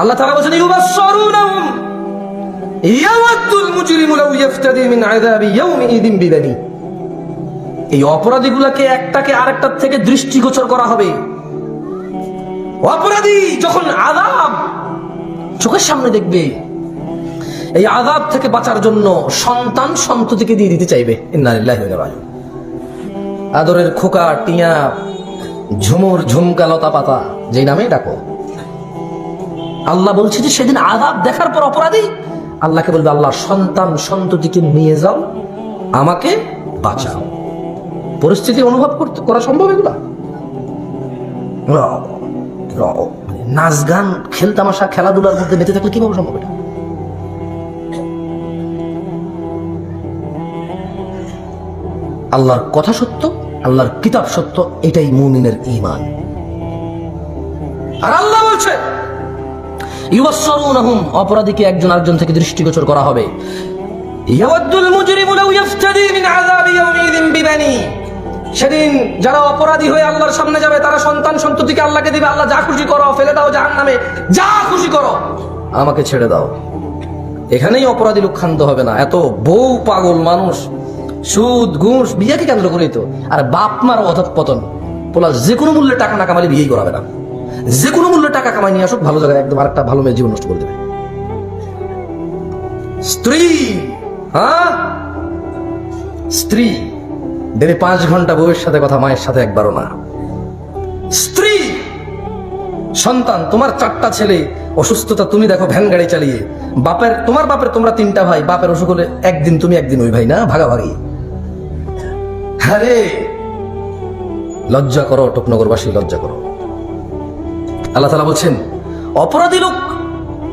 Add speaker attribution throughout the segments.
Speaker 1: আল্লাহ ইয়াউমিইযিন বিবানি এই একটাকে আরেকটার থেকে দৃষ্টিগোচর করা হবে। অপরাধী যখন আযাব চোখের সামনে দেখবে, এই আযাব থেকে বাঁচার জন্য সন্তান সন্ততিকে দিয়ে দিতে চাইবে। আদরের খোকা, টিয়া, ঝুমুর ঝুমকা লতা পাতা যেই নামে ডাকো। আল্লাহ বলছে যে সেদিন আযাব দেখার পর অপরাধী? আল্লাহকে বলবে, আল্লাহ, সন্তান সন্ততিকে নিয়ে যাও, আমাকে বাঁচাও। পরিস্থিতি অনুভব করতে, করা সম্ভব এগুলা? র- নাচ গান খেলতামাশা খেলাধুলার মধ্যে বেঁচে থাকলে কীভাবে সম্ভব এটা? আল্লাহর কথা সত্য, আল্লাহর কিতাব সত্য, এটাই মুমিনের ঈমান। ইউবাসসিরুনাহুম, অপরাধীকে একজন আরেকজন থেকে দৃষ্টিগোচর করা হবে। ইয়াওয়াদ্দুল মুজরিমু লাউ মিন ইয়াউমিযিন বিবানি। সেদিন যারা অপরাধী হয়ে আল্লাহর সামনে যাবে, তারা সন্তান সন্ততিকে আল্লাহকে দিবে, আল্লাহ যা খুশি করো, ফেলে দাও জাহান্নামে, যা খুশি করো। আমাকে ছেড়ে দাও। এখানেই অপরাধী লোক ক্ষান্ত হবে না। এত বউ পাগল মানুষ, সুদ, ঘুষ, বিয়েকে কেন্দ্র করেই তো। আর বাপ মার অধঃপতন। পোলা যে কোনো মূল্যে টাকা না কামালে বিয়েই করাবে না। যে কোনো মূল্যে টাকা কামাই নিয়ে আসুক, ভালো জায়গায় একদম আরেকটা ভালো মেয়ে জীবন নষ্ট করে দেবে। স্ত্রী হ্যাঁ? স্ত্রী দিনে পাঁচ ঘণ্টা বউয়ের সাথে কথা, মায়ের সাথে একবারও না। স্ত্রী, সন্তান, তোমার চারটা ছেলে, অসুস্থতা তুমি দেখো ভ্যান গাড়ি চালিয়ে। বাপের, তোমার বাপের তোমরা তিনটা ভাই, বাপের অসুখ হলে একদিন তুমি, একদিন ওই ভাই, না? ভাগাভাগি। আরে লজ্জা করো টুকনগরবাসী লজ্জা করো। আল্লাহ তালা বলছেন, অপরাধী লোক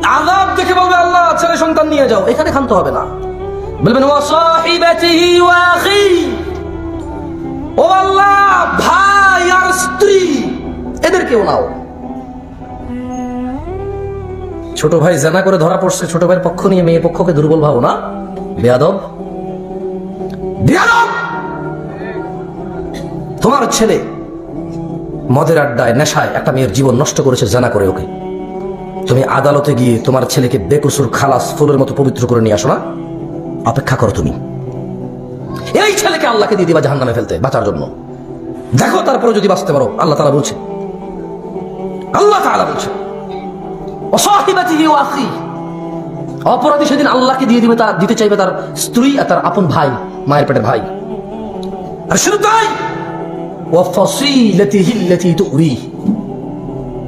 Speaker 1: আজাব দেখে বলবে, আল্লাহ, ছেলে সন্তান নিয়ে যাও, এখানে খান্ত হবে না। বলবেন ও আল্লাহ, ভাই আর স্ত্রী, এদেরকেও নাও। ছোট ভাই জানা করে ধরা পড়ছে, ছোট ভাইয়ের পক্ষ নিয়ে মেয়ে পক্ষকে দুর্বল ভাবো না। বেয়াদব। বেয়াদব! তোমার ছেলে মদের আড্ডায়, নেশায় একটা মেয়ের জীবন নষ্ট করেছে জানা করে ওকে। তুমি আদালতে গিয়ে তোমার ছেলেকে বেকসুর খালাস ফুলের মতো পবিত্র করে নিয়ে আসো না? অপেক্ষা করো তুমি। এই ছেলেকে আল্লাহকে দিয়ে দিবা জাহান নামে ফেলতে বাঁচার জন্য। দেখো তারপরে যদি বাঁচতে পারো, আল্লাহ তালা বলছে। আল্লাহ তাআলা বলছে অপরাধী সেদিন আল্লাহকে দিয়ে দিবে তার, দিতে চাইবে তার স্ত্রী আর তার আপন ভাই, মায়ের পেটের ভাই। আর শুধু তাই!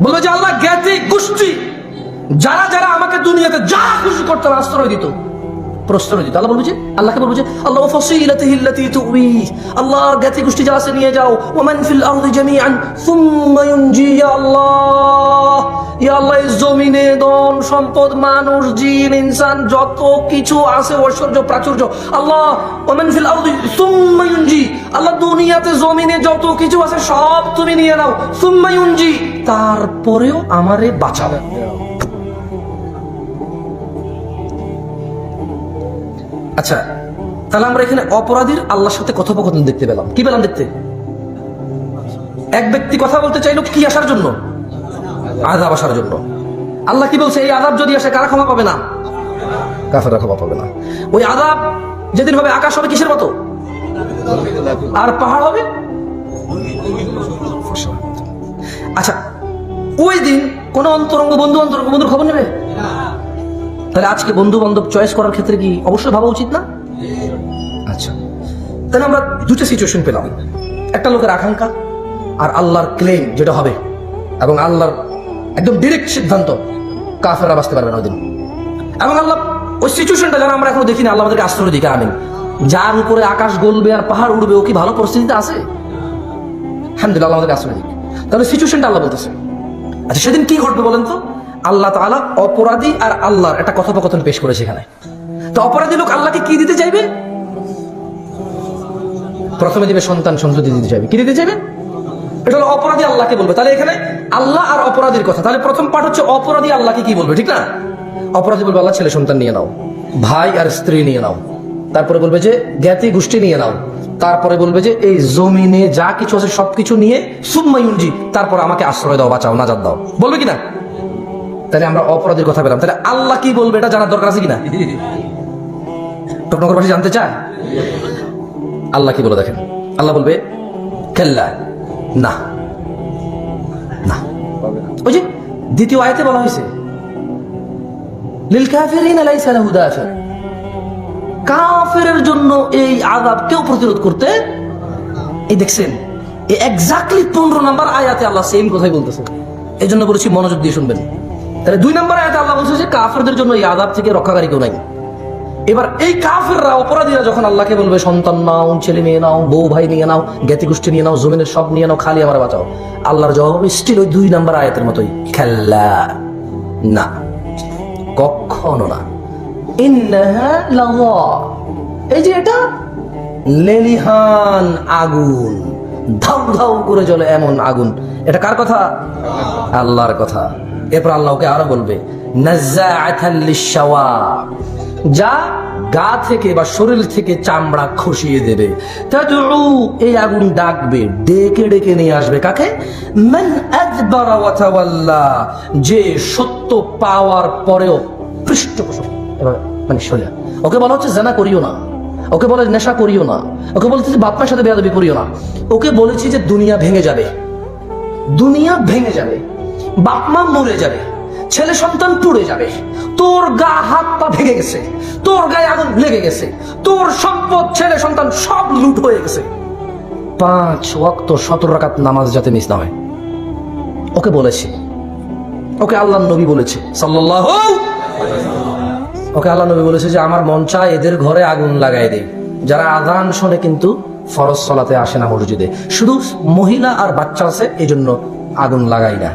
Speaker 1: বলবে যে আল্লাহ জ্ঞাতি গোষ্ঠী যারা যারা আমাকে দুনিয়াতে যা খুশি করতে আশ্রয় দিত। প্রশ্রয় দিত আল্লাহ বলবে যে, আল্লাহকে বলবে যে, আল্লাহ ফাসিলাতিহি আল্লাতী তুরি আল্লাহর জ্ঞাতি গোষ্ঠী যা আছে, নিয়ে যাও। ওয়া মান ফিল আরদি জামিআন। সুম্মা ইউনজি আল্লাহ। ইয়া আল্লাহ জমিনে ধন, সম্পদ, মানুষ, জিন, ইনসান, যত কিছু আছে, ঐশ্বর্য, প্রাচুর্য, আল্লাহ, ওমান ফিল আরদি সুম্মা ইউনজি। আল্লাহ, দুনিয়াতে, জমিনে যত কিছু আছে, সব তুমি নিয়ে নাও। সুম্মা ইউনজি। তারপরেও আমারে বাঁচাবে। আচ্ছা তাহলে আমরা এখানে অপরাধীর আল্লাহর সাথে কথোপকথন দেখতে পেলাম। কি পেলাম দেখতে? এক ব্যক্তি কথা বলতে চাইলো কি আসার জন্য? আজাব আসার জন্য। আল্লাহ কি বলছে, এই আজাব যদি আসে, কারা ক্ষমা পাবে না? কাফেরা ক্ষমা পাবে না। ওই আজাব যেদিন হবে, আকাশ হবে কিসের মতো? আর পাহাড় হবে? আচ্ছা ওই দিন কোন অন্তরঙ্গ বন্ধু, অন্তরঙ্গ বন্ধুর খবর নেবে? তাহলে আজকে বন্ধু বান্ধব চয়েস করার ক্ষেত্রে কি অবশ্যই ভাবা উচিত না? আচ্ছা। তাহলে আমরা দুটো সিচুয়েশন পেলাম। একটা লোকের আকাঙ্ক্ষা আর আল্লাহর ক্লেম যেটা হবে এবং আল্লাহর একদম ডিরেক্ট সিদ্ধান্ত কাফেররা বাঁচতে পারবে না ওই দিন। এবং আল্লাহ ওই সিচুয়েশনটা যেন আমরা এখনও দেখিনি আল্লাহ আমাদেরকে আশ্রয় দিকে আমিন। যার উপরে আকাশ গলবে আর পাহাড় উড়বে ও কি ভালো পরিস্থিতিতে আছে? আলহামদুলিল্লাহ আল্লাহ আমাদেরকে আশ্রয় দিক। তাহলে সিচুয়েশনটা আল্লাহ বলতেছে। আচ্ছা সেদিন কি ঘটবে বলেন তো? আল্লাহ তাআলা অপরাধী আর আল্লাহর একটা কথোপকথন পেশ করেছে এখানে। তো অপরাধী লোক আল্লাহকে কি দিতে চাইবে? প্রথমে দিবে সন্তান সন্ততি দিতে চাইবে। কি দিতে চাইবে? এটা হলো অপরাধী আল্লাহকে বলবে। তাহলে এখানে আল্লাহ আর অপরাধীর কথা। তাহলে প্রথম পাঠ হচ্ছে অপরাধী আল্লাহকে কি বলবে, ঠিক না? অপরাধী বলবে, আল্লাহ, ছেলে, সন্তান নিয়ে নাও। ভাই আর স্ত্রী নিয়ে নাও। তারপরে বলবে যে, জ্ঞাতি গোষ্ঠী নিয়ে নাও। তারপরে বলবে যে, এই জমিনে যা কিছু আছে সবকিছু নিয়ে সুম্মায়ুনজি তারপর আমাকে আশ্রয় দাও, বাঁচাও, নাজাদ দাও। বলবে কি না? তাহলে আমরা অপরাধের কথা পেলাম। তাহলে আল্লাহ কি বলবে এটা জানার দরকার আছে কিনা? টকনগরবাসী জানতে চায়? আল্লাহ কি বলে দেখেন? আল্লাহ বলবে, কেল্লা, না না। ওই যে দ্বিতীয় আয়তে বলা হয়েছে কাফেরের জন্য এই আযাব কেউ প্রতিরোধ করতে এই দেখছেন এক্স্যাক্টলি পনেরো নাম্বার আয়াতে আল্লাহ সেম কথাই বলতেছে। এই জন্য বলেছি মনোযোগ দিয়ে শুনবেন। তাহলে দুই নাম্বার আয়াতে আল্লাহ বলছে যে কাফেরদের জন্য এই আযাব থেকে রক্ষাকারী কেউ নাই। এবার এই কাফেররা, অপরাধীরা যখন আল্লাহকে বলবে, সন্তান নাও, ছেলে নিয়ে নাও, বউ ভাই নিয়ে নাও জ্ঞাতি গোষ্ঠী নিয়ে নাও, জমিনের সব নিয়ে নাও, খালি আমার বাঁচাও। আল্লাহর জবাব স্টিল ওই দুই নাম্বার আয়াতের মতোই। খেলা। না। কখনো না। এই যে এটা, লেলিহান আগুন। ধাউ ধাউ করে জ্বলে এমন আগুন। এটা কার কথা? আল্লাহর কথা। এরপর আল্লাহকে আরও বলবে যা গা থেকে বা শরীর থেকে চামড়া খসিয়ে দেবে। এই আগুন ডাকবে, ডেকে ডেকে নিয়ে আসবে কাকে? যে সত্য পাওয়ার পরেও পৃষ্ঠপোষক। মানে ওকে বলা হচ্ছে জানা করিও না। ওকে বলে নেশা করিও না। ওকে বলছে যে বাপমার সাথে বেয়াদবি করিও না। ওকে বলেছি যে দুনিয়া ভেঙে যাবে। দুনিয়া ভেঙে যাবে। বাপমা মরে যাবে, ছেলে সন্তান পুড়ে যাবে, তোর গা হাত পা ভেঙে গেছে, তোর গায়ে আগুন লেগে গেছে, তোর সম্পদ, ছেলে সন্তান সব লুট হয়ে গেছে। পাঁচ ওয়াক্ত সতেরো রাকাত নামাজ যাতে মিস না হয়। ওকে বলেছি। ওকে আল্লাহ নবী বলেছে, সাল্লাল্লাহু ওকে আল্লাহ নবী বলেছে যে, আমার মন চায় এদের ঘরে আগুন লাগাই দেই যারা আদান শোনে কিন্তু ফরজ সলাতে আসে না মসজিদে। শুধু মহিলা আর বাচ্চা আছে এই জন্য আগুন লাগাই না।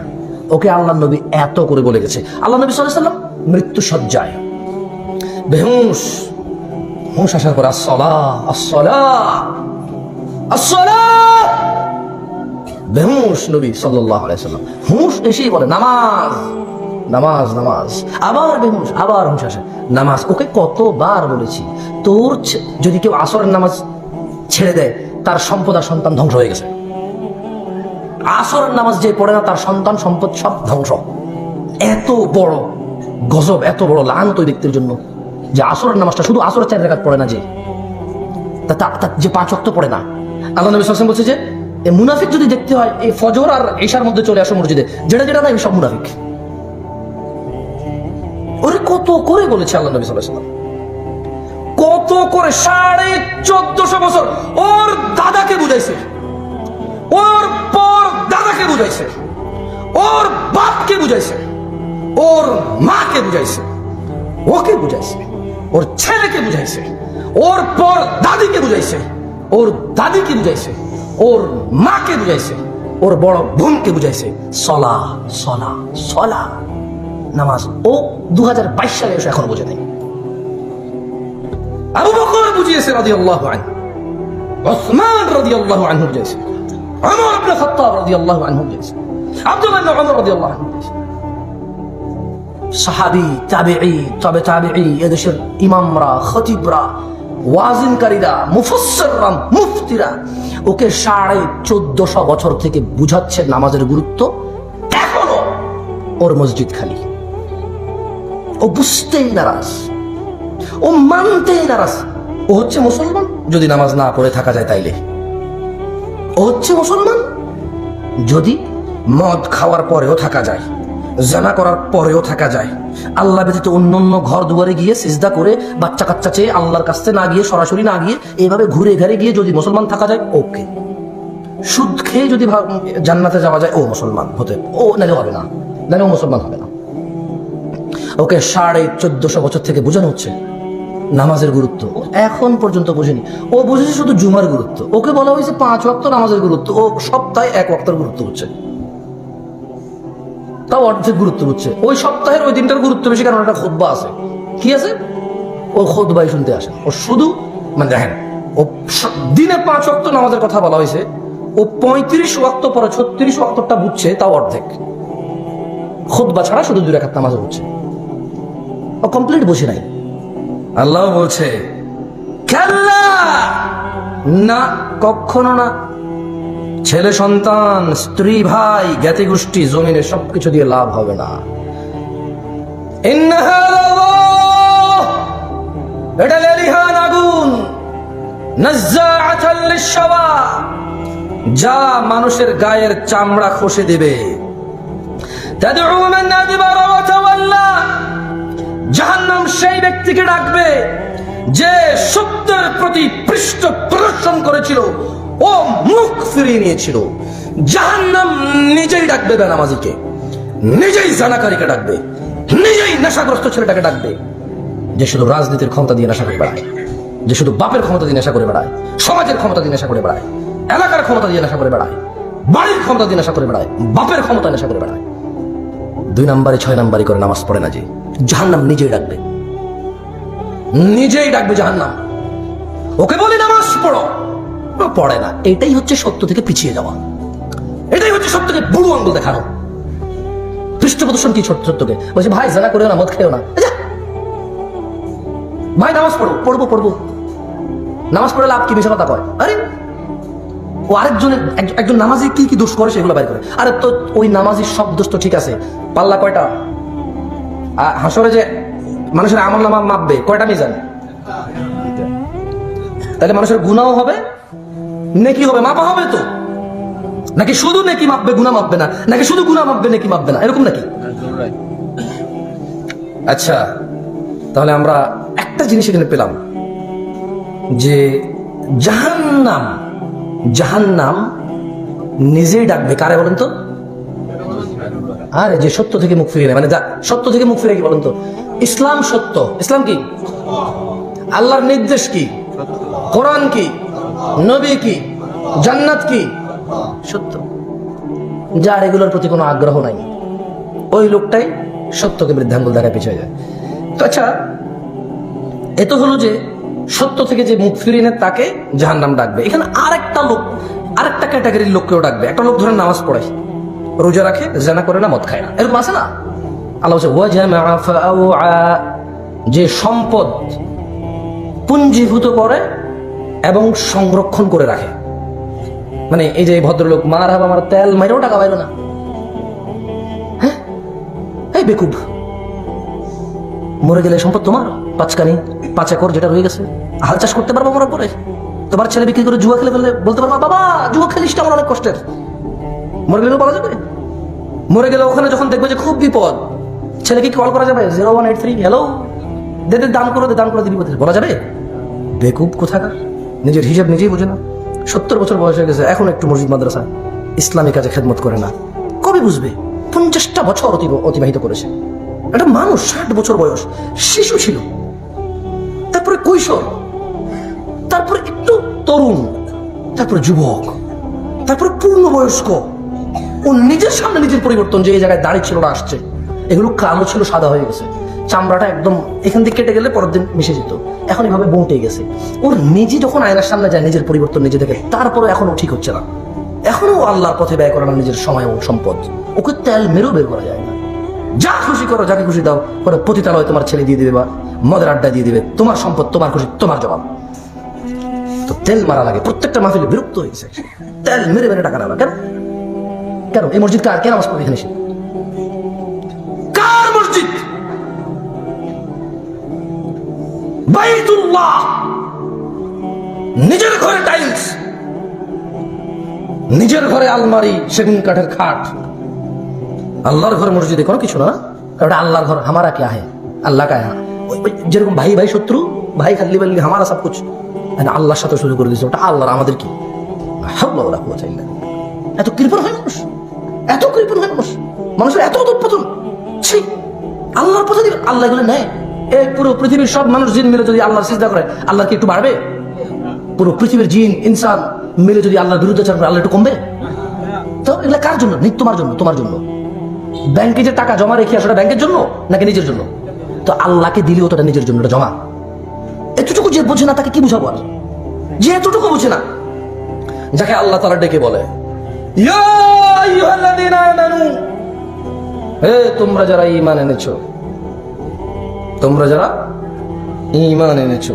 Speaker 1: ওকে আল্লাহ নবী এত করে বলে গেছে। আল্লাহ নবী সাল্লাম মৃত্যু সজ্জায় বেহুশ। হুঁশ আসার পর আসলা আসলা আসলা বেহুশ নবী সাল্লাহ আলাইসাল্লাম হুঁশ এসেই বলে, নামাজ নামাজ নামাজ। আবার বেহুশ, আবার হুঁশ আসে। নামাজ, ওকে কতবার বলেছি, তোর যদি কেউ আসরের নামাজ ছেড়ে দেয়, তার সম্পদ আর সন্তান ধ্বংস হয়ে গেছে। আসরের নামাজ যে পড়ে না, তার সন্তান সম্পদ সব ধ্বংস। এত বড় গজব, এত বড় লান ওই ব্যক্তির জন্য যে আসরের নামাজটা শুধু আসরের চার রেখাত পড়ে না যে। যে পাঁচ অক্ত পড়ে না। আল্লাহ নবী সাল্লাম বলছে যে মুনাফিক যদি দেখতে হয়, এই ফজর আর ঈশার মধ্যে চলে আসো মসজিদে, যেটা যেটা না এই সব মুনাফিক। ওরে কত করে বলেছে আল্লাহ নবী সাল্লাহ কত করে, সাড়ে চোদ্দশো বছর ওর দাদাকে বুঝাইছে। ওর পর দাদাকে বুঝাইছে? ওর বাপকে বুঝাইছে? ওর মাকে বুঝাইছে? ওকে বুঝাইছে? ওর ছেলেকে বুঝাইছে? ওর পর দাদিকে বুঝাইছে? ওর দাদিকে বুঝাইছে? ওর মাকে বুঝাইছে? ওর বড় বোনকে বুঝাইছে? সলা সলা সলা। নামাজ ও দু হাজার বাইশ সালে এসে এখনও বোঝে নাই। আবু বকর বুঝিয়েছে রাদিয়াল্লাহু আনহু। ওসমান রাদিয়াল্লাহু আনহু বুঝিয়েছে। ওমর ইবনে খাত্তাব রাদিয়াল্লাহু আনহু বুঝিয়েছে আব্দুল্লাহ ইবনে ওমর রাদিয়াল্লাহু আনহু বুঝিয়েছে সাহাবি, তাবেঈ, তবে তাবেঈ, এদেশের ইমামরা, খতিবরা, ওয়াজিনকারীরা, মুফসসররা, মুফতিরা, ওকে সাড়ে চোদ্দশো বছর থেকে বুঝাচ্ছে নামাজের গুরুত্ব। এখনও ওর মসজিদ খালি। ও বুঝতেই নারাজ। ও মানতেই নারাজ। ও হচ্ছে মুসলমান। যদি নামাজ না পড়ে থাকা যায় তাইলে। ও হচ্ছে মুসলমান? যদি মদ খাওয়ার পরেও থাকা যায়, জানা করার পরেও থাকা যায়, আল্লাহ ব্যতীত অন্য অন্য ঘর দুয়ারে গিয়ে সিজদা করে বাচ্চা কাচ্চা চেয়ে আল্লাহর কাছে না গিয়ে, সরাসরি না গিয়ে এইভাবে ঘুরে ঘাড়ে গিয়ে যদি মুসলমান থাকা যায়, ওকে। সুদ খেয়ে যদি জান্নাতে যাওয়া যায়, ও মুসলমান হতে ও নাহলে হবে না। নাহলে ও মুসলমান হবে না। ওকে, সাড়ে চোদ্দশো বছর থেকে বোঝানো হচ্ছে নামাজের গুরুত্ব। এখন পর্যন্ত বোঝেনি। ও বুঝেছে শুধু জুমার গুরুত্ব। ওকে বলা হয়েছে পাঁচ ওয়াক্ত নামাজের গুরুত্ব। ও সপ্তাহে এক ওয়াক্তের গুরুত্ব হচ্ছে। তাও অর্ধেক গুরুত্ব হচ্ছে। ওই সপ্তাহের ওই দিনটার গুরুত্ব বেশি কারণ একটা খোদবা আছে। কি আছে? ও খোদবাই শুনতে আসে। ও শুধু মানে দেখেন, ও দিনে পাঁচ ওয়াক্ত নামাজের কথা বলা হয়েছে। ও পঁয়ত্রিশ ওয়াক্ত পরে ছত্রিশ ওয়াক্তটা বুঝছে, তাও অর্ধেক। খোদবা ছাড়া শুধু দুই রাখাত নামাজ হচ্ছে ও কমপ্লিট বসে নাই। আল্লাহ বলছে! না কখনো না। ছেলে সন্তান, স্ত্রী ভাই জ্ঞাতি গোষ্ঠী জমিনে সবকিছু দিয়ে লাভ হবে না। এটা। যা মানুষের গায়ের চামড়া খসে দেবে। তাদউ জাহান্নাম সেই ব্যক্তিকে ডাকবে যে সত্যের প্রতি পৃষ্ঠ প্রদর্শন করেছিল ও মুখ ফিরিয়ে নিয়েছিল। জাহান্নাম নিজেই ডাকবে বেনামাজিকে। নিজেই জানাকারীকে ডাকবে। নিজেই নেশাগ্রস্ত ছেলেটাকে ডাকবে। যে শুধু রাজনীতির ক্ষমতা দিয়ে নেশা করে বেড়ায়। যে শুধু বাপের ক্ষমতা দিয়ে নেশা করে বেড়ায়। সমাজের ক্ষমতা দিয়ে নেশা করে বেড়ায়। এলাকার ক্ষমতা দিয়ে নেশা করে বেড়ায়। বাড়ির ক্ষমতা দিয়ে নেশা করে বেড়ায়। বাপের ক্ষমতা নেশা করে বেড়ায়। দুই নাম্বারে, ছয় নাম্বারি করে নামাজ পড়ে না যে। জাহান্নাম নিজেই ডাকবে। নিজেই ডাকবে জাহান্নাম। ওকে বলি নামাজ পড়ো। পড়ে না। এটাই হচ্ছে সত্য থেকে পিছিয়ে যাওয়া। এটাই হচ্ছে সত্যকে বুড়ো আঙ্গুল দেখানো। কি সত্যকে? বলছে, ভাই, জানা করেও না, মদ না। ভাই, নামাজ পড়ো। পড়ব পড়ব। নামাজ পড়ে লাভ কি? মিশা কথা কয়। আরে, ও আরেকজনের, এক- একজন নামাজি কি কি দোষ করে সেগুলো বাইর করে। আরে, তো ওই নামাজির সব দোষ তো ঠিক আছে। পাল্লা কয়টা? হাসরে যে মানুষের আমল নামা মাপবে, কয়টা মিজান? তাহলে মানুষের গুণাও হবে, নেকি হবে, মাপা হবে তো। নাকি শুধু নেকি মাপবে গুণা মাপবে না? নাকি শুধু গুণা মাপবে, নেকি মাপবে না? এরকম নাকি? আচ্ছা তাহলে আমরা একটা জিনিস এখানে পেলাম, যে জাহান্নাম জাহান্নাম নিজেই ডাকবে, কারে বলেন তো? আরে যে সত্য থেকে মুখ ফিরে নেয় মানে যা- সত্য থেকে মুখ ফিরে কি বলেন তো? ইসলাম সত্য। ইসলাম কি? আল্লাহর নির্দেশ কি? কোরআন কি? নবী কি? জান্নাত কি? সত্য। যার এগুলোর প্রতি কোনো আগ্রহ নাই। ওই লোকটাই সত্যকে বৃদ্ধাঙ্গুল দেখায় পিছিয়ে যায়। তো আচ্ছা এ তো হলো যে সত্য থেকে যে মুখ ফিরিয়ে তাকে জাহান নাম ডাকবে। এখানে আরেকটা লোক, আরেকটা ক্যাটাগরির লোককেও ডাকবে। একটা লোক ধরে নামাজ পড়ে রোজা রাখে, জানা করে না, মদ খায় না। এরকম আছে না? আল্লাহ যে সম্পদ পুঞ্জীভূত করে এবং সংরক্ষণ করে রাখে। মানে এই যে ভদ্রলোক মার হাব আমার তেল মাইরেও টাকা পাইল না। হ্যাঁ? এই বেকুব। মরে গেলে সম্পদ তোমার? পাঁচকানি পাঁচ একর যেটা রয়ে গেছে। হাল চাষ করতে পারব মরার পরে তোমার ছেলে বিক্রি করে জুয়া খেলে ফেললে বলতে পারবা, বাবা, জুয়া খেলিসটা আমার অনেক কষ্টের। মরে গেলেও বলা যাবে? মরে গেলে ওখানে যখন দেখবে যে খুব বিপদ ছেলেকে কল করা যাবে? Zero one eight three hello দে দে, দান করে, দে, দান করে, দিবি কোথায়? বলা যাবে? বেকুব কোথাকার? নিজের হিসাব নিজেই বোঝে না। সত্তর বছর বয়স হয়ে গেছে, এখন একটু মসজিদ, মাদ্রাসা। ইসলামী কাজে খেদমত করে না। কবে বুঝবে? পঞ্চাশটা বছর অতি- অতিবাহিত করেছে। একটা মানুষ ষাট বছর বয়স, শিশু ছিল। তারপরে কৈশোর। তারপরে একটু তরুণ। তারপরে যুবক। তারপরে পূর্ণবয়স্ক। ও নিজের সামনে নিজের পরিবর্তন যে এই জায়গায় দাঁড়িয়ে ছিল না, আসছে। এগুলো কালো ছিল, সাদা হয়ে গেছে। চামড়াটা একদম এখান থেকে কেটে গেলে পরের দিন মিশে যেত। এখন এভাবে বউটে গেছে। ওর নিজে যখন আয়নার সামনে যায়, নিজের পরিবর্তন নিজে দেখে তারপরে এখনও ঠিক হচ্ছে না। এখনও আল্লাহর পথে ব্যয় করে না নিজের সময় ও সম্পদ। ওকে তেল মেরেও বের করা যায় না। যা খুশি করো, যাকে খুশি দাও পরে পতিতালয় তোমার ছেলে দিয়ে দিবে বা মদের আড্ডা দিয়ে দিবে। তোমার সম্পদ, তোমার খুশি, তোমার জবাব। তো তেল মারা লাগে। প্রত্যেকটা মাহফিলে বিরক্ত হয়েছে। তেল মেরে মেরে টাকা নেওয়া কেন? কেন? এই মসজিদ কার? কে নামাজ পড়বে এখানে কার মসজিদ? বাইতুল্লাহ। নিজের ঘরে টাইলস নিজের ঘরে আলমারি, সেগুন কাঠের খাট। আল্লাহর ঘর মসজিদে কোনো কিছু না? ওটা আল্লাহর ঘর, হামারা কে আহে? আল্লাহ কা যেরকম ভাই ভাই শত্রু, ভাই খালি বললি, হামারা সব কুছ। মানে আল্লাহর সাথে শুরু করে দিয়েছে, ওটা আল্লাহর, আমাদের কি? কুওয়াতা ইল্লা বিল্লাহ। এত কৃপণ হয় মানুষ? এত কৃপণ হয় মানুষ। মানুষের এত উৎপতন ছি, আল্লাহর পথে আল্লাহ এগুলো নেয়। এই পুরো পৃথিবীর সব মানুষ জিন মিলে যদি আল্লাহর সিজদা করে আল্লাহ কি একটু বাড়বে? পুরো পৃথিবীর জিন, ইনসান মিলে যদি আল্লাহর বিরুদ্ধাচার করে, আল্লাহ একটু কমবে? তো এগুলো কার জন্য? তোমার জন্য তোমার জন্য। ব্যাংকে যে টাকা জমা রেখে আসো, ওটা ব্যাংকের জন্য নাকি নিজের জন্য? তো আল্লাহকে দিলেও তো নিজের জন্য জমা। এতটুকু যে বোঝে না, তাকে কি বুঝাবো আর? যে এতটুকু বোঝে না। যাকে আল্লাহ তারা ডেকে বলে, ইয়া তোমরা যারা ঈমান এনেছো, তোমরা যারা ঈমান এনেছো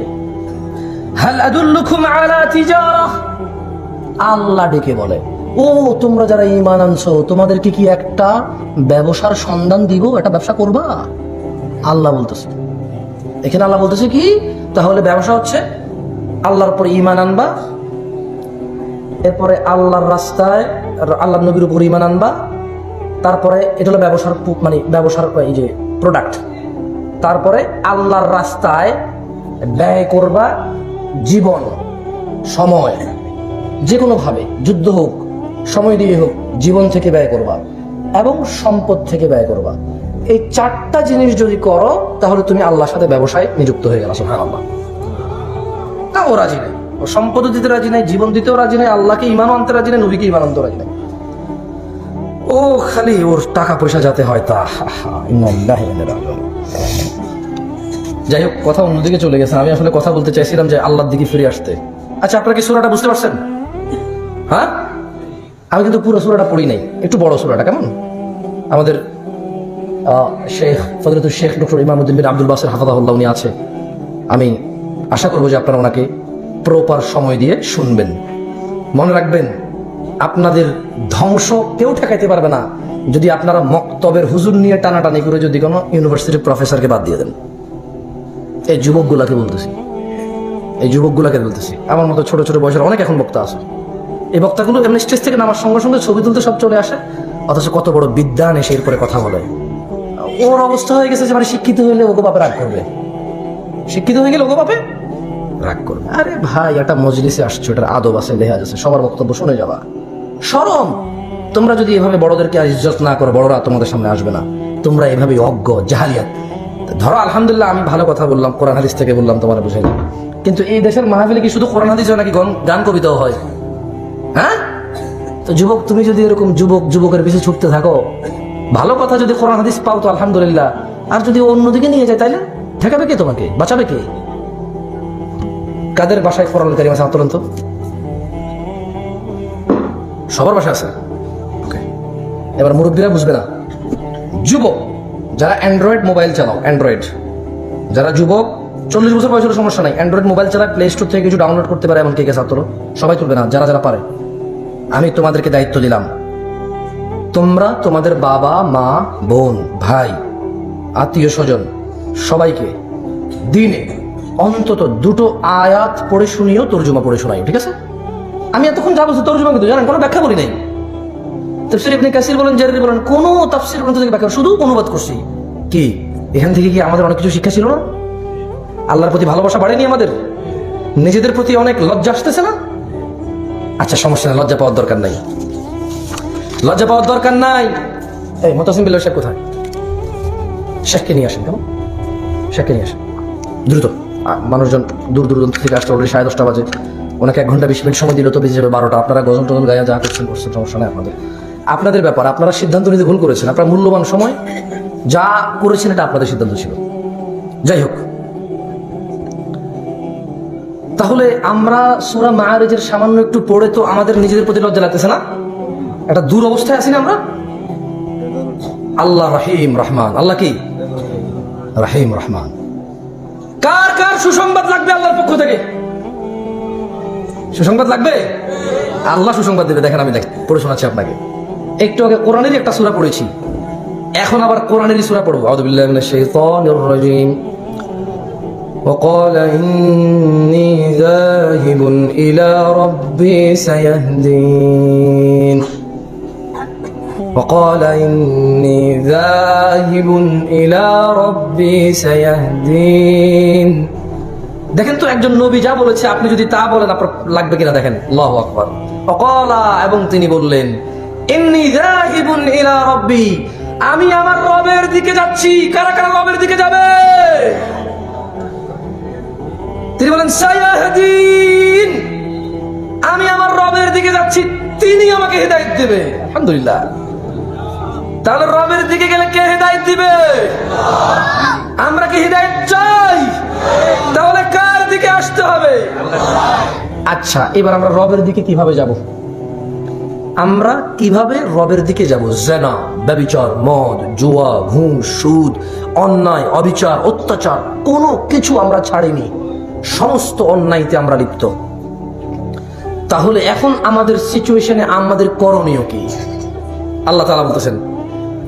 Speaker 1: আল্লাহ ডেকে বলে, ও, তোমরা যারা ঈমান আনছো তোমাদেরকে কি একটা ব্যবসার সন্ধান দিব, একটা ব্যবসা করবা? আল্লাহ বলতেছে। এখানে আল্লাহ বলতেছে কি? তাহলে ব্যবসা হচ্ছে আল্লাহর উপর ইমান আনবা, এরপরে আল্লাহর রাস্তায় আল্লাহ নবীর উপর ইমান আনবা, তারপরে এটা হলো ব্যবসার মানে ব্যবসার, এই যে প্রোডাক্ট তারপরে আল্লাহর রাস্তায় ব্যয় করবা জীবন, সময় যে কোনোভাবে যুদ্ধ হোক, সময় দিয়ে হোক, জীবন থেকে ব্যয় করবা এবং সম্পদ থেকে ব্যয় করবা। এই চারটা জিনিস যদি করো, তাহলে তুমি আল্লাহর সাথে ব্যবসায় নিযুক্ত হয়ে গেল সুহান আল্লাহ তা ও রাজি নেই। ও সম্পদ দিতে রাজি নাই, জীবন দিতেও রাজি নাই, আল্লাহকে ইমান আনতে রাজি নাই, নবীকে ইমান আনতে রাজি নাই। ও খালি ওর টাকা পয়সা যাতে হয় তা। যাই হোক, কথা অন্যদিকে চলে গেছে। আমি আসলে কথা বলতে চাইছিলাম যে আল্লাহর দিকে ফিরে আসতে। আচ্ছা আপনারা কি সুরাটা বুঝতে পারছেন? হ্যাঁ? আমি কিন্তু পুরো সুরাটা পড়ি নাই। একটু বড় সুরাটা, কেমন? আমাদের শেখ ফজরতুল শেখ ডক্টর ইমামুদ্দিন বিন আব্দুল বাসের হাফাজাহুল্লাহ উনি আছে। আমি আশা করব যে আপনারা ওনাকে প্রপার সময় দিয়ে শুনবেন। মনে রাখবেন, আপনাদের ধ্বংস কেউ ঠেকাইতে পারবে না। যদি আপনারা মক্তবের হুজুর নিয়ে টানাটানি করে যদি কোনো ইউনিভার্সিটির প্রফেসরকে বাদ দিয়ে দেন। এই যুবকগুলাকে বলতেছি। এই যুবকগুলাকে বলতেছি। আমার মতো ছোট ছোট বয়সের অনেক এখন বক্তা আছে। এই বক্তাগুলো এমনি স্টেজ থেকে নামার সঙ্গে সঙ্গে ছবি তুলতে সব চলে আসে। অথচ কত বড় বিদ্যান এসে এরপরে কথা বলে। ওর অবস্থা হয়ে গেছে যে মানে শিক্ষিত হইলে ওগো বাপে রাগ করবে। শিক্ষিত হয়ে গেলে ওগো বাপে রাগ করবে। আরে ভাই, একটা মজলিসে আসছো, এটার আদব আছে, লেহাজ আছে, সবার বক্তব্য শুনে যাবা। সরম তোমরা যদি এভাবে বড়দেরকে ইজ্জত না করো, বড়রা তোমাদের সামনে আসবে না। তোমরা এভাবে অজ্ঞ, জাহালিয়াত। ধরো, আলহামদুলিল্লাহ, আমি ভালো কথা বললাম, কোরআন হাদিস থেকে বললাম, তোমার বুঝে কিন্তু এই দেশের মাহফিলে কি শুধু কোরআন হাদিস নাকি গান- কবিতাও হয়? হ্যাঁ? তো যুবক, তুমি যদি এরকম যুবক, যুবকের পিছনে ছুটতে থাকো, ভালো কথা যদি কোরআন হাদিস পাও তো আলহামদুলিল্লাহ। আর যদি অন্যদিকে নিয়ে যায়, তাইলে ঠেকাবে কে তোমাকে? বাঁচাবে কে? কাদের বাসায় কোরআন কারিম আছে আতরন্ত সবার বাসায় আছে? এবার মুরব্বীরা বুঝবে না। যুবক, যারা অ্যান্ড্রয়েড মোবাইল চালাও, অ্যান্ড্রয়েড। যারা যুবক, চল্লিশ বছর বয়সের সমস্যা নাই। অ্যান্ড্রয়েড মোবাইল চালা প্লে স্টোর থেকে কিছু ডাউনলোড করতে পারে এমন কে কে ছাত্র? সবাই তুলবে না, যারা যারা পারে। আমি তোমাদেরকে দায়িত্ব দিলাম। তোমরা তোমাদের বাবা, মা, বোন, ভাই, আত্মীয় স্বজন, সবাইকে দিনে অন্তত দুটো আয়াত পড়ে শুনিও তর্জমা পড়ে শোনাই, ঠিক আছে? আমি এতক্ষণ যা বলছি তর্জমা কিন্তু জানেন, কোনো ব্যাখ্যা করি নাই। তফসির ইবনে কাসির বলেন, জারির বলেন, কোনো তাফসির গ্রন্থ থেকে ব্যাখ্যা, শুধু অনুবাদ করছি। কি? এখান থেকে কি আমাদের অনেক কিছু শিক্ষা ছিল না? আল্লাহর প্রতি ভালোবাসা বাড়েনি আমাদের? নিজেদের প্রতি অনেক লজ্জা আসতেছে না? আচ্ছা সমস্যা নেই, লজ্জা পাওয়ার দরকার নাই। লজ্জা পাওয়ার দরকার নাই। এই, মোতাসিম বিল্লাহ শেখ কোথায়? শেখকে নিয়ে আসেন কেমন? শেখকে নিয়ে আসেন। দ্রুত। মানুষজন দূর দূরান্ত থেকে আসতে অলরেডি সাড়ে দশটা বাজে। ওনাকে এক ঘণ্টা বিশ মিনিট সময় দিল তো বেজে যাবে বারোটা। আপনারা গজল টজল গায়ে যা করছেন করছেন, সমস্যা নেই আপনাদের। আপনাদের ব্যাপার, আপনারা সিদ্ধান্ত নিতে ভুল করেছেন। আপনার মূল্যবান সময় যা করেছেন, এটা আপনাদের সিদ্ধান্ত ছিল। যাই হোক। তাহলে আমরা সুরা মায়ারেজের সামান্য একটু পড়ে তো আমাদের নিজেদের প্রতি লজ্জা লাগতেছে না? একটা দূর অবস্থায় আছি না আমরা? আল্লাহ রহিম রহমান। আল্লাহ কি? রহিম রহমান। কার কার সুসংবাদ লাগবে আল্লাহর পক্ষ থেকে সুসংবাদ লাগবে আল্লাহ সুসংবাদ দেবে দেখেন আমি দেখ পড়ে শোনাচ্ছি আপনাকে একটু আগে কোরআনেরই একটা সূরা পড়েছি এখন আবার কোরআনেরই সূরা পড়বো আউযু বিল্লাহি মিনাশ শাইতানির রাজিম وقال إني ذاهب إلى ربي سيهدين وقال إني ذاهب إلى ربي سيهدين দেখেন তো একজন নবী যা বলেছে আপনি যদি তা বলেন আপনার লাগবে কিনা দেখেন আল্লাহু আকবার অকলা এবং তিনি বললেন ইন্নি যাহিবুন ইলা রাব্বি আমি আমার রবের দিকে যাচ্ছি কারা কারা রবের দিকে যাবে তিনি বলেন সায়াহদিন আমি আমার রবের দিকে যাচ্ছি তিনি আমাকে হেদায়েত দেবে আলহামদুলিল্লাহ তাহলে রবের দিকে গেলে কে হেদায়েত দিবে? আমরা কি হৃদায়ত চাই? তাহলে কার দিকে আসতে হবে? আচ্ছা এবার আমরা রবের দিকে কীভাবে যাব? আমরা কীভাবে রবের দিকে যাব? জেনা, ব্যবিচার, মদ, জুয়া ঘুম সুদ, অন্যায়, অবিচার, অত্যাচার, কোনো কিছু আমরা ছাড়িনি। সমস্ত অন্যায়তে আমরা লিপ্ত। তাহলে এখন আমাদের সিচুয়েশনে আমাদের করণীয় কি? আল্লাহ তালা বলতেছেন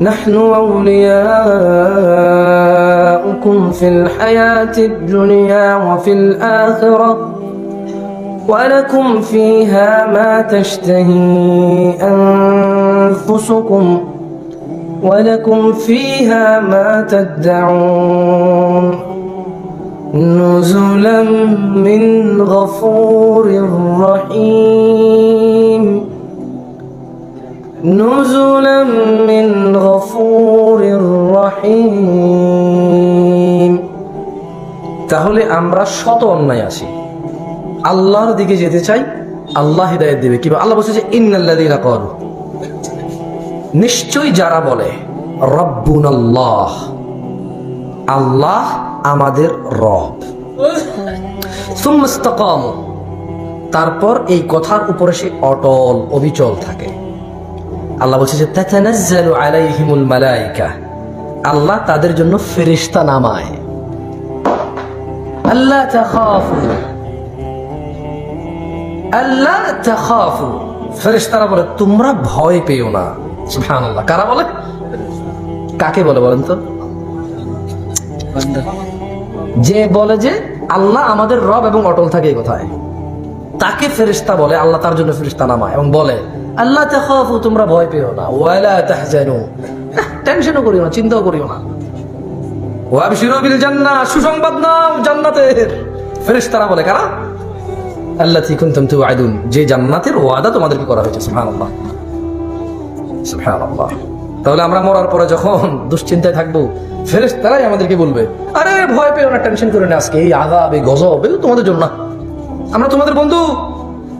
Speaker 1: نحن أولياؤكم في الحياة الدنيا وفي الآخرة ولكم فيها ما تشتهي أنفسكم ولكم فيها ما تدعون. نزلا من غفور رحيم. نزلا من غفور رحيم তাহলে আমরা শত অন্যায় আছি আল্লাহর দিকে যেতে চাই আল্লাহ হৃদায়ত দেবে কিংবা আল্লাহ বলছে যে ইন্নাল্লাযীনা ক্বালু নিশ্চয়ই যারা বলে রব্বুন আল্লাহ আল্লাহ আমাদের রব সুম্মা ইসতাকামু। তারপর এই কথার উপরে সে অটল অবিচল থাকে আল্লাহ বলছে যে, তাতানাজ্জালু আলাইহিমুল মালাইকা। আল্লাহ তাদের জন্য ফেরেশতা নামায়। আল্লাহ তাখাফু। আল্লাহ তাখাফু। ফেরেশতারা বলে, তোমরা ভয় পেও না। সুবহানাল্লাহ। কারা বলে? কাকে বলে বলেন তো? যে বলে যে, আল্লাহ আমাদের রব এবং অটল থাকে এই কথায়। তাকে ফেরিস্তা বলে, আল্লাহ তার জন্য ফেরিস্তা নামায় এবং বলে আল্লাহ তাখাফু, তোমরা ভয় পেও না। ওয়ালা তাহজানু। টেনশনও করিও না, চিন্তাও করিও না। ওয়াবশিরু বিল জান্নাহ সুসংবাদ নাও জান্নাতের। ফেরেশতারা বলে, কারা? আল্লাতী কুনতুম তুআদুন যে জান্নাতের ওয়াদা তোমাদেরকে করা হয়েছে, সুবহানাল্লাহ। সুবহানাল্লাহ। তাহলে আমরা মরার পরে যখন দুশ্চিন্তায় থাকব, ফেরেশতারাই আমাদেরকে বলবে, আরে, ভয় পেও না, টেনশন করে না, আজকে এই এই গজব, এগুলো তোমাদের জন্য আমরা তোমাদের বন্ধু।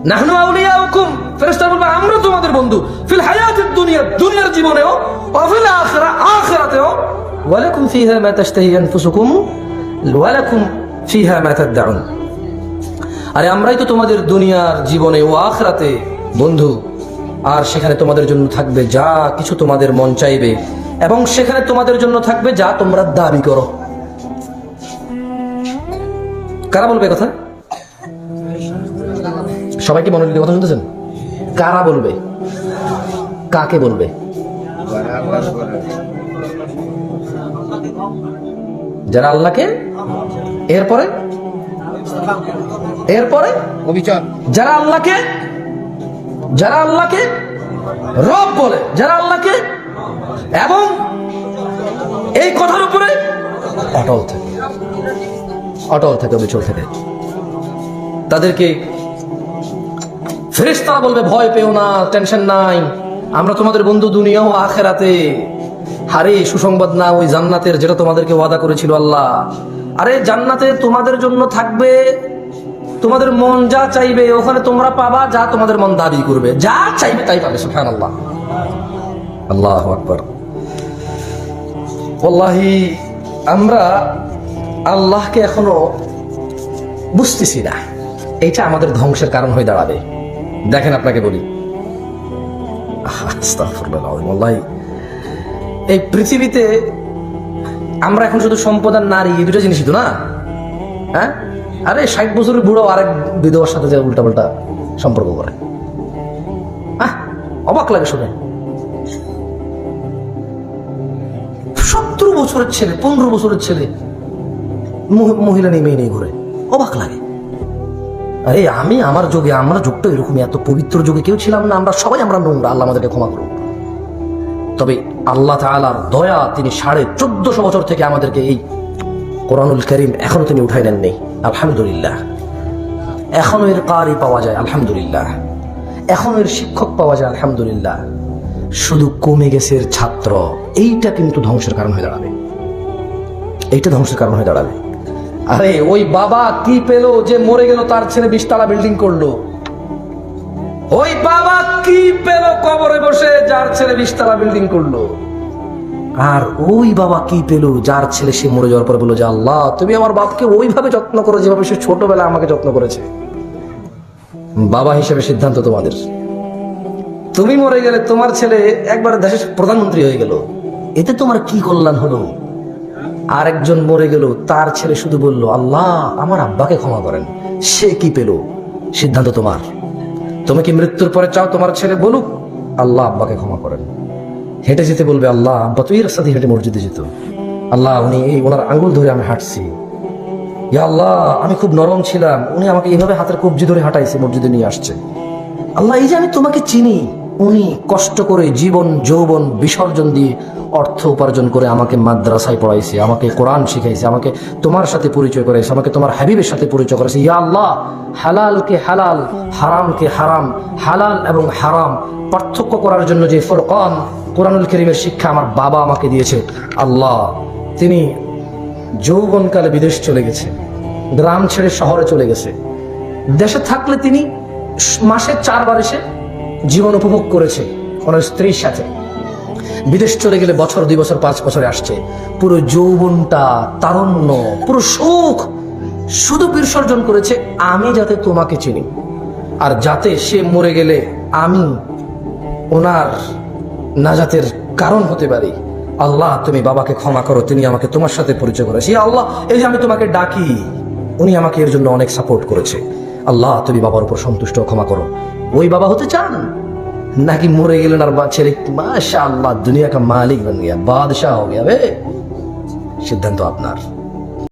Speaker 1: নাহনু আউলিয়াউকুম ফেরেশতারা বলবে, আমরা তোমাদের বন্ধু। ফিল হায়াতিদ দুনিয়া, দুনিয়ার জীবনেও ওয়া ফিল আখিরা, আখিরাতেও, ওয়ালাকুম ফিহা মা তাশতাহি আনফুসুকুম, ওয়ালাকুম ফিহা মা তাদউন। আরে আমরাই তো তোমাদের দুনিয়ার জীবনে ও আখরাতে বন্ধু। আর সেখানে তোমাদের জন্য থাকবে যা কিছু তোমাদের মন চাইবে, এবং সেখানে তোমাদের জন্য থাকবে যা তোমরা দাবি করো। কারা বলবে কথা? সবাই কি মনোনীত কথা শুনতেছেন? কারা বলবে? কাকে বলবে? যারা আল্লাহকে? এরপরে? এরপরে? যারা আল্লাহকে? যারা আল্লাহকে? রব বলে। যারা আল্লাহকে? এবং এই কথার উপরে অটল থাকে। অটল থাকে অবিচল থাকে। তাদেরকে ফেরেশতারা বলবে, ভয় পেও না টেনশন নাই। আমরা তোমাদের বন্ধু দুনিয়া ও আখেরাতে। হারে সুসংবাদ না, ওই জান্নাতের যেটা তোমাদেরকে ওয়াদা করেছিল আল্লাহ। আরে, জান্নাতে তোমাদের জন্য থাকবে, তোমাদের মন যা চাইবে, ওখানে তোমরা পাবা যা তোমাদের মন দাবি করবে। যা চাইবে তাই পাবে সুফান আল্লাহ আল্লাহ আকবর। ওল্লাহি আমরা আল্লাহকে এখনও বুঝতেছি না। এটা আমাদের ধ্বংসের কারণ হয়ে দাঁড়াবে। দেখেন আপনাকে বলি। এই পৃথিবীতে আমরা এখন শুধু সম্পদ আর নারী, এই দুটো জিনিসই তো না? হ্যাঁ? আরে, ষাট বছরের বুড়ো আরেক বিধবার সাথে যে উল্টা পাল্টা সম্পর্ক করে। অবাক লাগে শুনে। সত্তর বছরের ছেলে, পনেরো বছরের ছেলে, মহি- মহিলা নিয়ে, মেয়ে নিয়ে ঘুরে। অবাক লাগে। আরে, আমি আমার যুগে, আমরা যুগটা এরকমই, এত পবিত্র যুগে কেউ ছিলাম না, আমরা সবাই আমরা নোংরা, আল্লাহ আমাদেরকে ক্ষমা করুন তবে আল্লাহ তাআলার দয়া, তিনি সাড়ে চোদ্দশো বছর থেকে আমাদেরকে এই কোরআনুল করিম এখনও তিনি উঠাই নেননি। আলহামদুলিল্লাহ। এখনও এর কারি পাওয়া যায়, আলহামদুলিল্লাহ। এখনও এর শিক্ষক পাওয়া যায়, আলহামদুলিল্লাহ। শুধু কমে গেছে এর ছাত্র, এইটা কিন্তু ধ্বংসের কারণ হয়ে দাঁড়াবে। এইটা ধ্বংসের কারণ হয়ে দাঁড়াবে। আরে, ওই বাবা কি পেল যে মরে গেল, তার ছেলে বিশতলা বিল্ডিং করল? ওই বাবা কি পেল কবরে বসে, যার ছেলে বিশতলা বিল্ডিং করল? আর ওই বাবা কি পেল, যার ছেলে সে মরে যাওয়ার পর বলল যে, আল্লাহ, তুমি আমার বাপকে ওইভাবে যত্ন করো যেভাবে সে ছোটবেলা আমাকে যত্ন করেছে। বাবা হিসেবে সিদ্ধান্ত তোমাদের। তুমি মরে গেলে তোমার ছেলে একবার দেশের প্রধানমন্ত্রী হয়ে গেল। এতে তোমার কি কল্যাণ হলো? আরেকজন মরে গেল, তার ছেলে শুধু বলল, আল্লাহ, আমার আব্বাকে ক্ষমা করেন। সে কি পেল? সিদ্ধান্ত তোমার। তুমি কি মৃত্যুর পরে চাও তোমার ছেলে বলুক? আল্লাহ আব্বাকে ক্ষমা করেন। হেঁটে যেতে বলবে, আল্লাহ, আব্বা, তুই রাস্তা দিয়ে হেঁটে মসজিদে যেত। আল্লাহ, উনি এই, ওনার আঙ্গুল ধরে আমি হাঁটছি। ইয়া আল্লাহ, আমি খুব নরম ছিলাম। উনি আমাকে এইভাবে হাতের কবজি ধরে হাঁটাইছে, মসজিদে নিয়ে আসছে। আল্লাহ, এই যে আমি তোমাকে চিনি উনি কষ্ট করে জীবন, যৌবন বিসর্জন দিয়ে অর্থ উপার্জন করে আমাকে মাদ্রাসায় পড়াইছে, আমাকে কোরআন শিখাইছে, আমাকে তোমার সাথে পরিচয় করাইছে, আমাকে তোমার হাবিবের সাথে পরিচয় করেছে ইয়া আল্লাহ, হালালকে হালাল, হারামকে হারাম, হালাল এবং হারাম পার্থক্য করার জন্য যে ফরকান কোরআনুল করিমের শিক্ষা আমার বাবা আমাকে দিয়েছে, আল্লাহ, তিনি যৌবনকালে বিদেশ চলে গেছে, গ্রাম ছেড়ে শহরে চলে গেছে। দেশে থাকলে তিনি মাসে চারবার এসে জীবন উপভোগ করেছে ওনার স্ত্রীর সাথে। বিদেশ চলে গেলে বছর, দুই বছর, পাঁচ বছরে আসছে। পুরো যৌবনটা তারণ্য, পুরো সুখ শুধু বিসর্জন করেছে, আমি যাতে তোমাকে চিনি। আর যাতে সে মরে গেলে আমি ওনার নাজাতের কারণ হতে পারি। আল্লাহ, তুমি বাবাকে ক্ষমা করো, তিনি আমাকে তোমার সাথে পরিচয় করেছে। ইয়া আল্লাহ, এই যে আমি তোমাকে ডাকি, উনি আমাকে এর জন্য অনেক সাপোর্ট করেছে। আল্লাহ, তুমি বাবার উপর সন্তুষ্ট ক্ষমা করো। ওই বাবা হতে চান? নাকি মরে গেলেন আর ছেলে মাশা আল্লাহ দুনিয়া মালিক বন গিয়া বাদশাহ হয়ে গিয়া সিদ্ধান্ত আপনার।